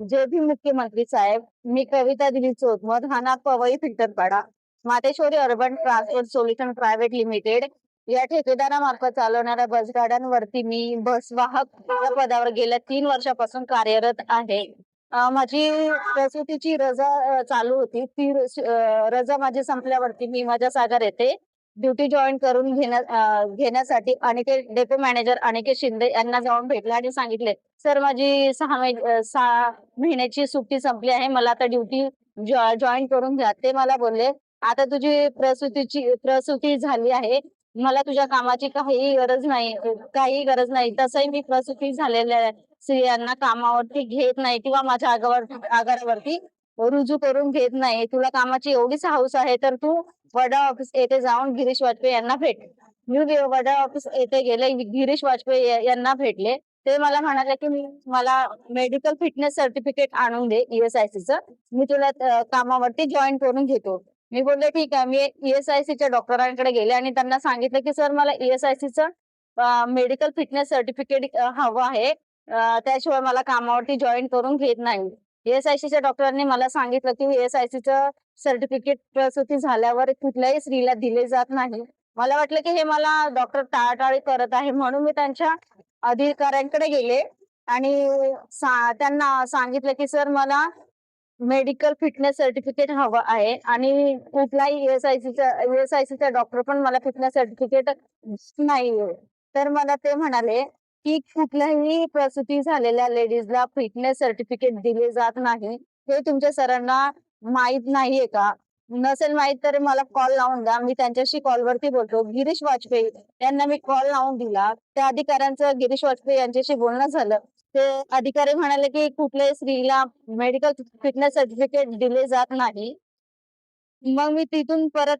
जे भी मुख्यमंत्री साहेब मी कविता दिली चोधमत हाना Powai Filterpada Mateshwari urban transport solution private limited या ठेकेदारामार्फत चालवणाऱ्या बसगाड्यांवरती मी बस वाहक या पदावर गेल्या तीन वर्षापासून कार्यरत आहे. माझी प्रसूतीची रजा चालू होती. ती रजा माझी संपल्यावरती मी माझ्या सागर येथे ड्युटी जॉईन करून घेण्या घेण्यासाठी अनिकेत डेपो मॅनेजर अनिकेत शिंदे यांना जाऊन भेटला आणि सांगितले सर माझी सहा सहा महिन्याची सुट्टी संपली आहे मला आता ड्युटी जॉईन करून घ्या. ते मला बोलले आता तुझी प्रसूतीची प्रसूती झाली आहे मला तुझ्या कामाची काहीही गरज नाही काही गरज नाही तसंही मी प्रसूती झालेल्या स्त्रियांना कामावरती घेत नाही किंवा माझ्या आगावर आगारावरती रुजू करून घेत नाही तुला कामाची एवढीच हाऊस आहे तर तू वडा ऑफिस येथे जाऊन गिरीश वाजपेयी यांना भेट मी वडा ऑफिस येथे गेले गिरीश वाजपेयी यांना भेटले. ते मला म्हणाले की मी मला मेडिकल फिटनेस सर्टिफिकेट आणून दे E ईएसआयसी चं. मी तुला कामावरती जॉईन करून घेतो. मी बोलले ठीक आहे. मी ईएसआयसी च्या डॉक्टरांकडे गेले आणि त्यांना सांगितलं की सर मला ईएसआयसी चं मेडिकल फिटनेस सर्टिफिकेट हवं आहे. त्याशिवाय मला कामावरती जॉईन करून घेत नाही. E च्या डॉक्टरांनी मला सांगितलं की E सर्टिफिकेट प्रसूती झाल्यावर कुठल्याही स्त्रीला दिले जात नाही. मला वाटलं की हे मला डॉक्टर टाळाटाळी करत आहे म्हणून मी त्यांच्या अधिकाऱ्यांकडे गेले आणि सा- त्यांना सांगितलं की सर मला मेडिकल फिटनेस सर्टिफिकेट हवं आहे आणि कुठलाही E ईएसआयसीचा डॉक्टर पण मला फिटनेस सर्टिफिकेट नाही तर मला ते म्हणाले की कुठल्याही प्रसूती झालेल्या लेडीजला फिटनेस सर्टिफिकेट दिले जात नाही. हे तुमच्या सरांना माहीत नाहीये का? नसेल माहीत तर मला कॉल लावून द्या. मी त्यांच्याशी कॉलवरती बोलतो. गिरीश वाजपेयी यांना मी कॉल लावून दिला. त्या अधिकाऱ्यांचं गिरीश वाजपेयी यांच्याशी बोलणं झालं. ते अधिकारी म्हणाले की कुठल्याही स्त्रीला मेडिकल फिटनेस सर्टिफिकेट दिले जात नाही. मग मी तिथून परत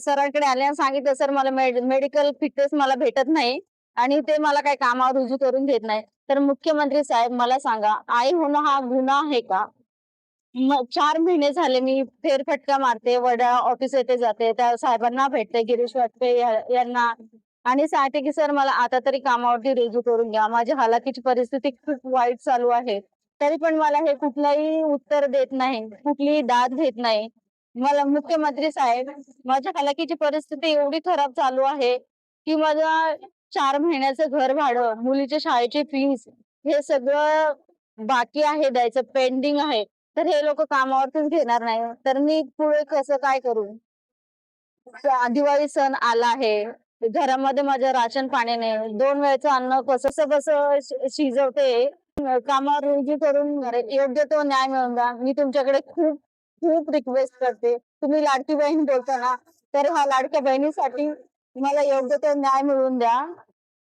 सरांकडे आले आणि सांगितलं सर मला मेडिकल फिटनेस मला भेटत नाही. आणि ते मला काही कामावर रुजू करून घेत नाही. तर मुख्यमंत्री साहेब मला सांगा आई होणं हा गुन्हा आहे का? चार महिने झाले मी फेरफटका मारते वडा ऑफिस येथे जाते त्या साहेबांना भेटते गिरीश वाटपे यांना. आणि सांगते की सर मला आता तरी कामावरती रुजू करून घ्या. माझी हालाकीची परिस्थिती खूप वाईट चालू आहे. तरी पण मला हे कुठलाही उत्तर देत नाही कुठलीही दाद घेत नाही. मला मुख्यमंत्री साहेब माझ्या हालाकीची परिस्थिती एवढी खराब चालू आहे की माझा चार महिन्याचं घर भाडं मुलीच्या शाळेची फीस हे सगळं बाकी आहे द्यायचं पेंडिंग आहे. तर हे लोक कामावरतीच घेणार नाही. तर मी पुढे कसं काय करू? दिवाळी सण आला आहे. घरामध्ये माझं राशन पाणी नाही. दोन वेळचं अन्न कसं कसं शिजवते कामावर रुजू करून योग्य तो न्याय मिळून द्या. मी तुमच्याकडे खूप खूप रिक्वेस्ट करते. तुम्ही लाडकी बहीण बोलता ना तर ह्या लाडक्या बहिणीसाठी तुम्हाला योग्य तो न्याय मिळवून द्या.